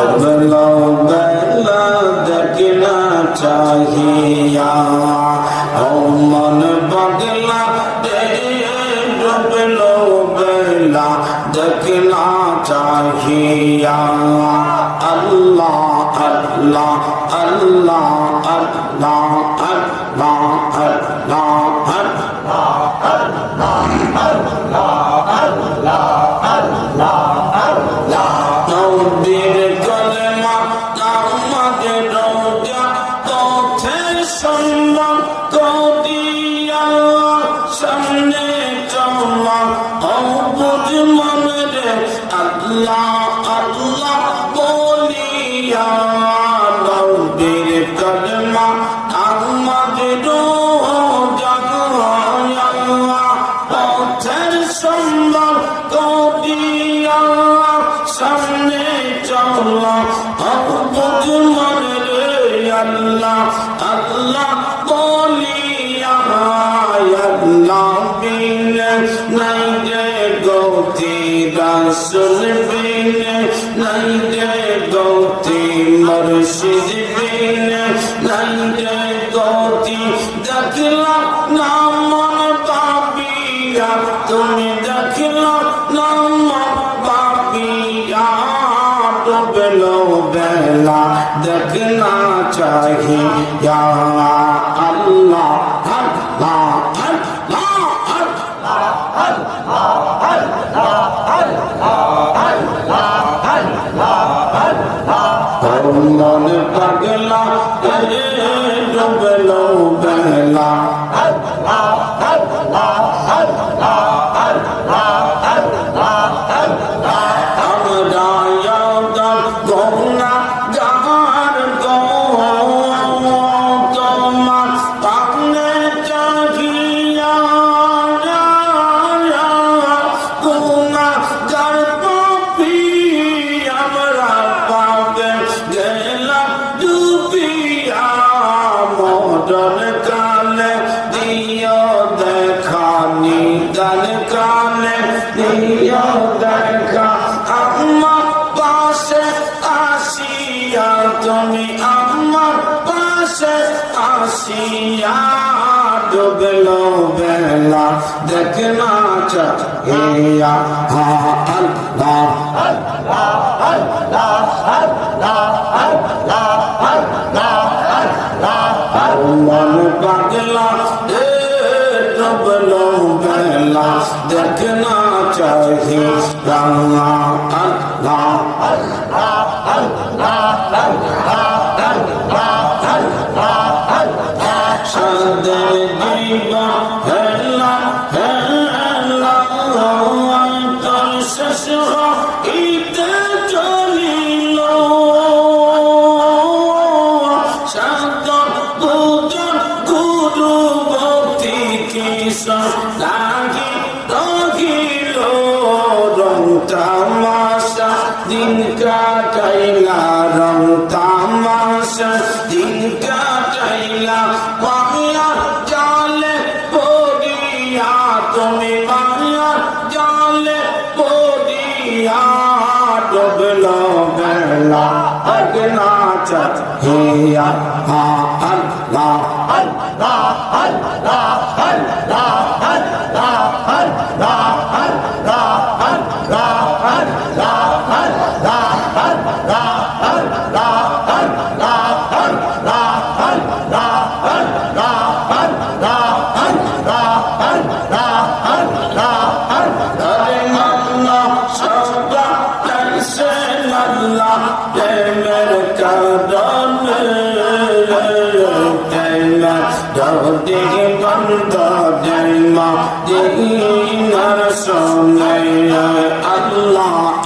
जब लौगल देखना चाहिया ओ मन बगला डुबलो बेला देखना चाहिया अल्लाह अल्लाह अल्लाह अल्लाह अल्लाह अल्लाह बेलो बेला देखना चाहिए या अल्लाह अल्लाह মাছ ইয়া আল্লাহ আল্লাহ আল্লাহ আল্লাহ আল্লাহ আল্লাহ আল্লাহ আল্লাহ পাগলা, এ তবলো বেলা। দেখনা চাই রাঙা আল্লাহ আল্লাহ। ডুবলো বেলা অগনা চট হিয়া হা আল্লাহ আল্লাহ আল্লাহ আল্লাহ আল্লাহ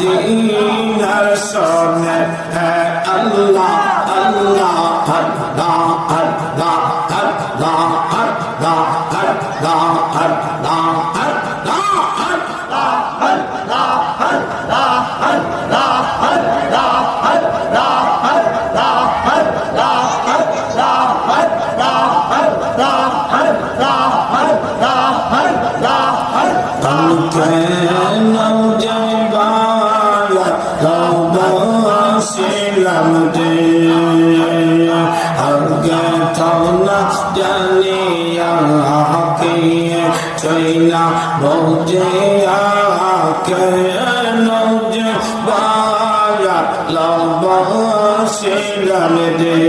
مدینہ سونے ہے اللہ اللہ مجھے آکے نجبایا لبا سلم دے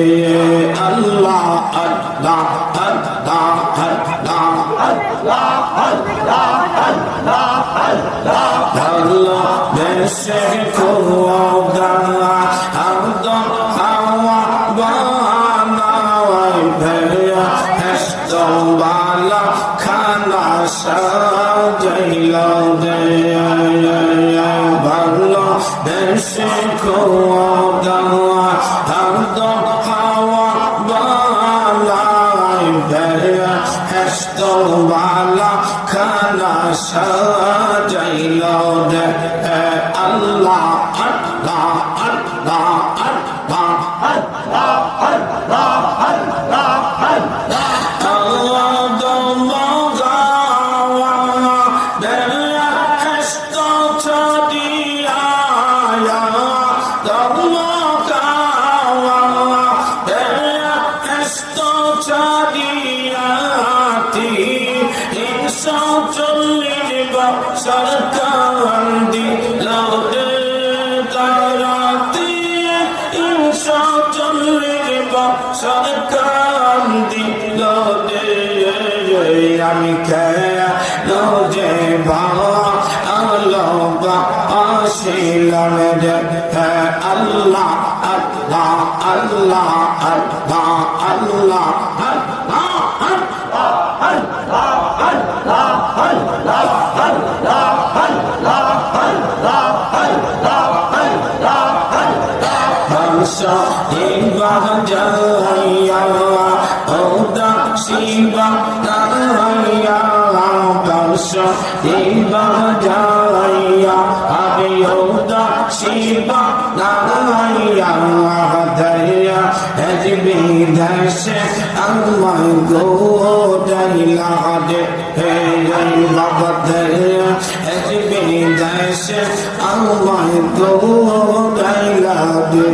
ছিলাম যে আল্লাহ আল্লাহ আল্লাহ আল্লাহ আল্লাহ Shiva Jaya Oda Shiva Jaya Shiva Jaya ধাসে আমার গোটাই লাদে হে বাবাদের এসবে গোটাই লাদে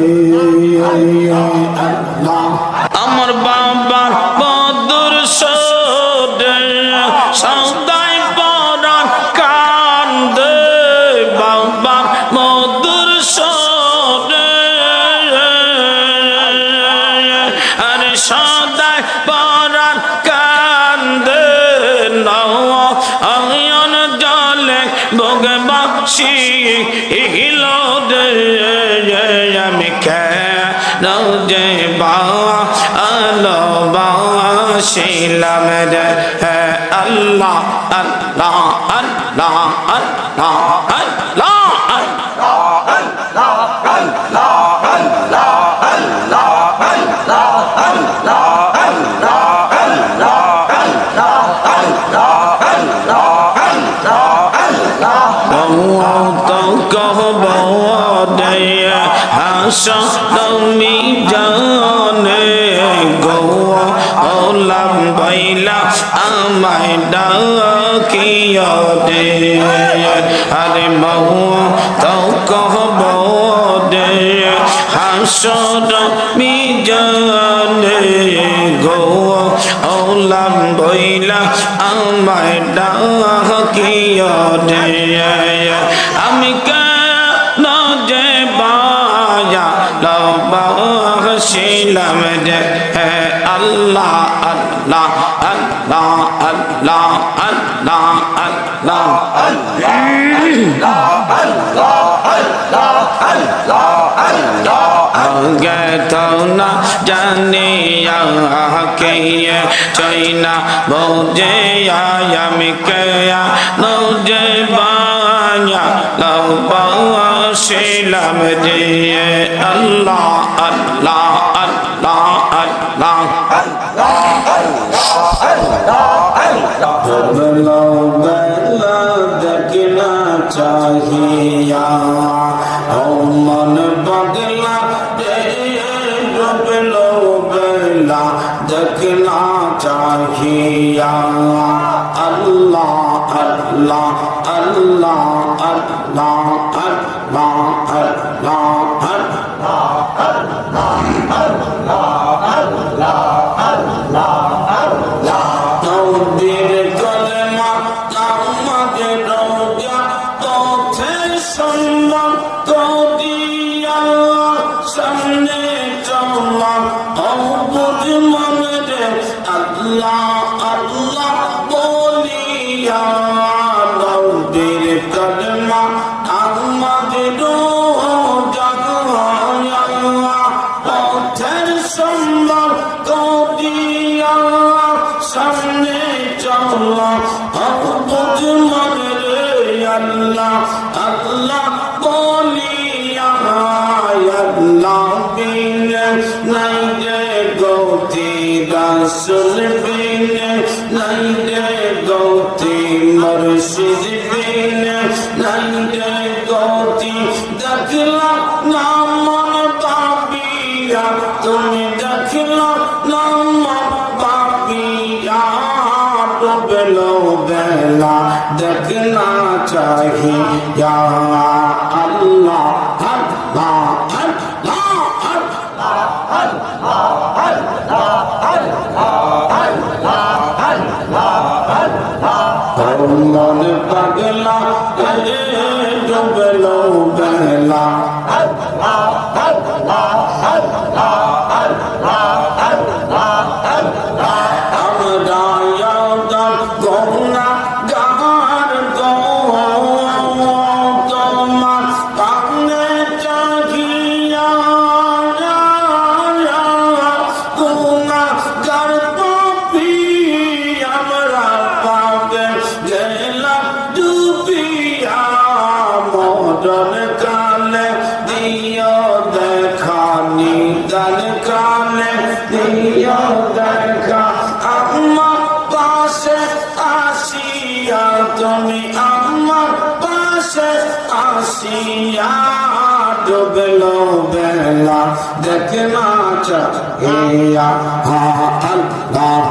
আমার বা যে বাবা আলো বাসিলাম রে আল্লাহ আল্লাহ আল্লাহ আল্লাহ আল্লাহ day আশা তুমি জানে গো ওলাম বাইলা আমায় ডাকিয়া দে। আরে মৌ তাও কহব দে। হাসর মিজানে গো ওলাম বইলা আমায় ডাকিয়া দে। আমি কা লবাসিলাম যে হে আল্লাহ আল্লাহ আল্লাহ আল্লাহ আল্লাহ আল্লাহ আগে তো না জানি কে চৈনা বোঝে আমি কে নজে বায়া লবাসিলাম যে আল্লাহ আল্লাহ আল্লাহ চাহিয়া ও মন বদলা ডুবলো বেলা দেখনা চাহিয়া আল্লাহ আল্লাহ আল্লাহ আল্লাহ আল্লাহ আল্লাহ। বেলো বেলা দেখনা চাহি আল্লাহ আল্লাহ দেখনা চাহিয়া হা আল্লাহ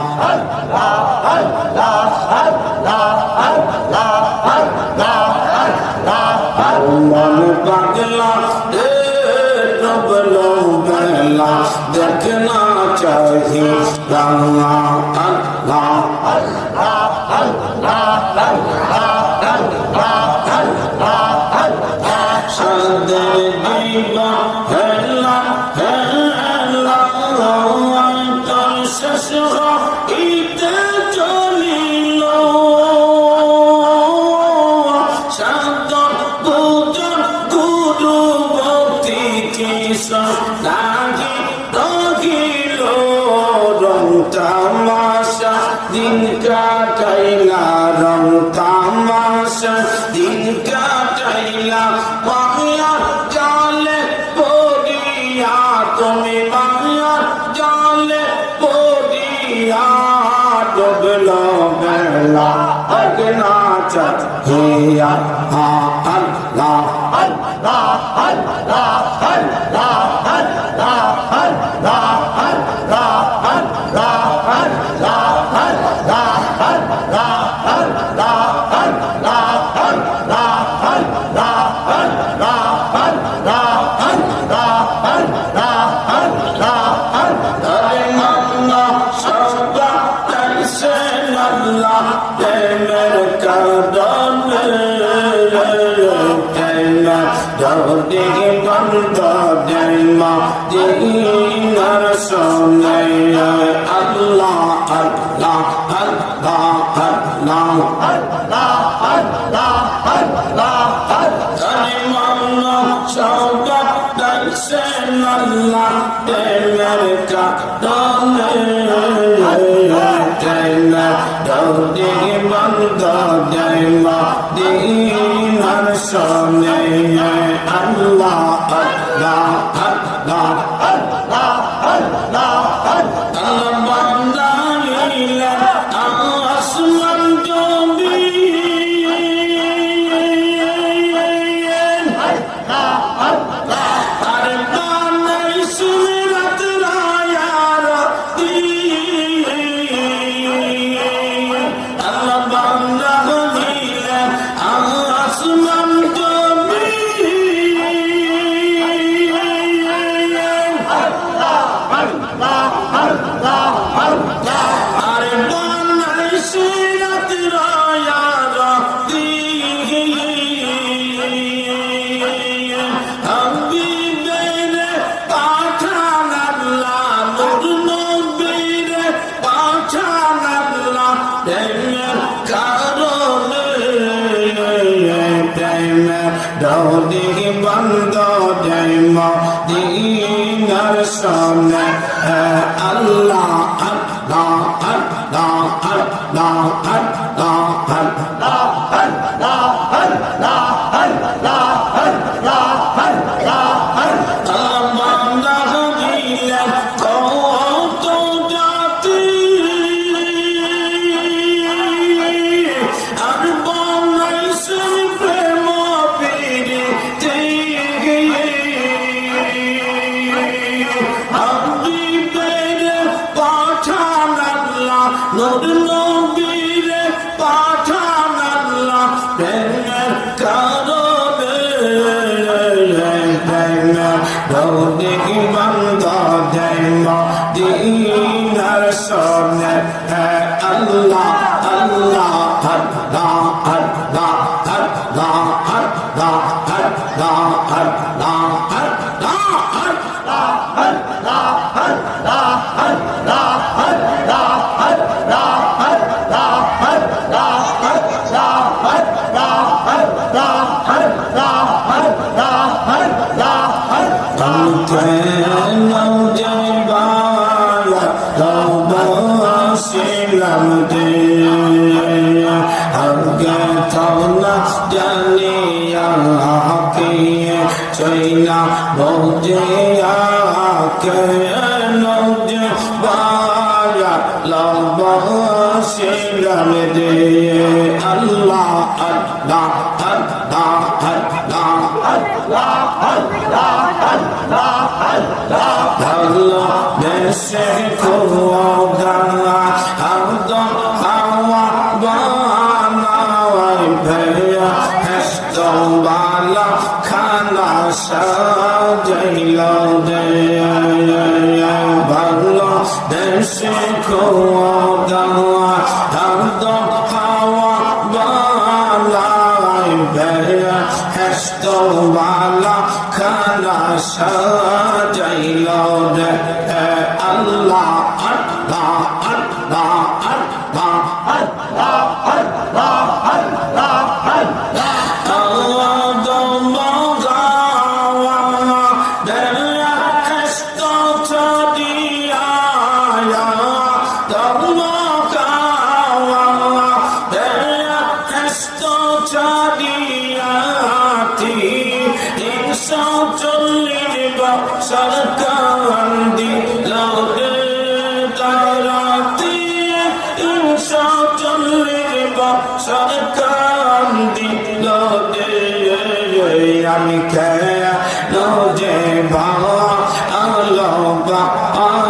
মন পাগলা রে ডুবলো বেলা দেখনা চাহিয়া আল্লাহ সাদের অগনা চাহিয়া হা আল্লাহ হে Allah. Allah. Uh, শোনে আল্লাহ আল্লাহ আল্লাহ। até সাজাইল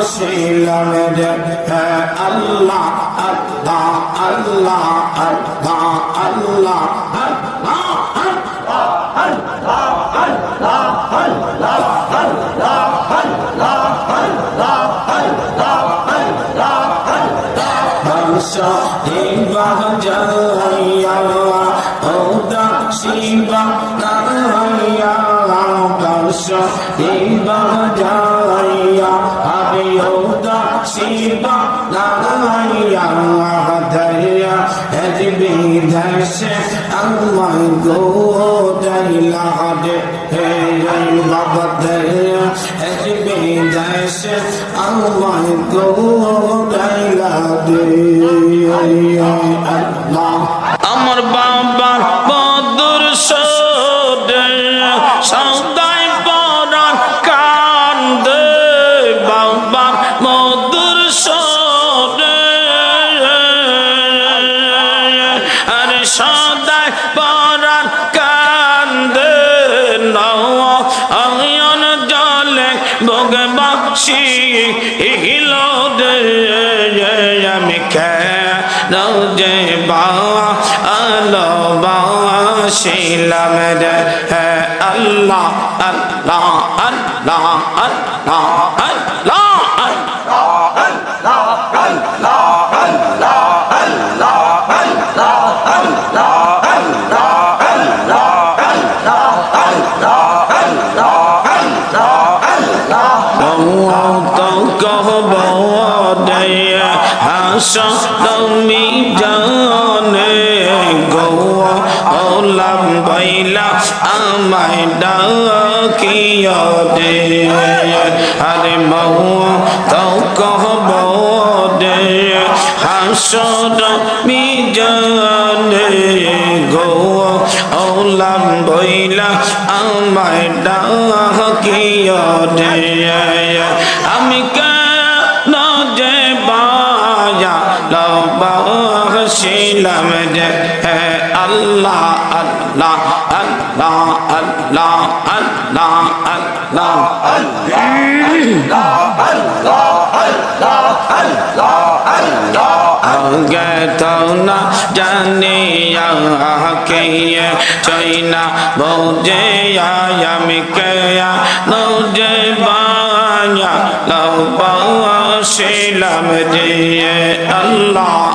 وسيلة الله الله الله الله الله شاهد بهجر এক বিদেশ আমায় গোড়াইলা দে আমার বাবার বাসি হিল আমি কেন যে বাবা আলো রে হে আল্লাহ আল্লাহ আল্লাহ। হাস তুমি জানে গো ওলাম বাইলা আমায় ডাকিয়া দে। আরে মৌ তো কহব দে। হাস তুমি জানে গো ওলাম বইলা আমায় ডাকিয়া দে। আমি কেন লবাসিলাম যে হে আল্লাহ আল্লাহ আল্লাহ আল্লাহ আল্লাহ আল্লাহ আল্লাহ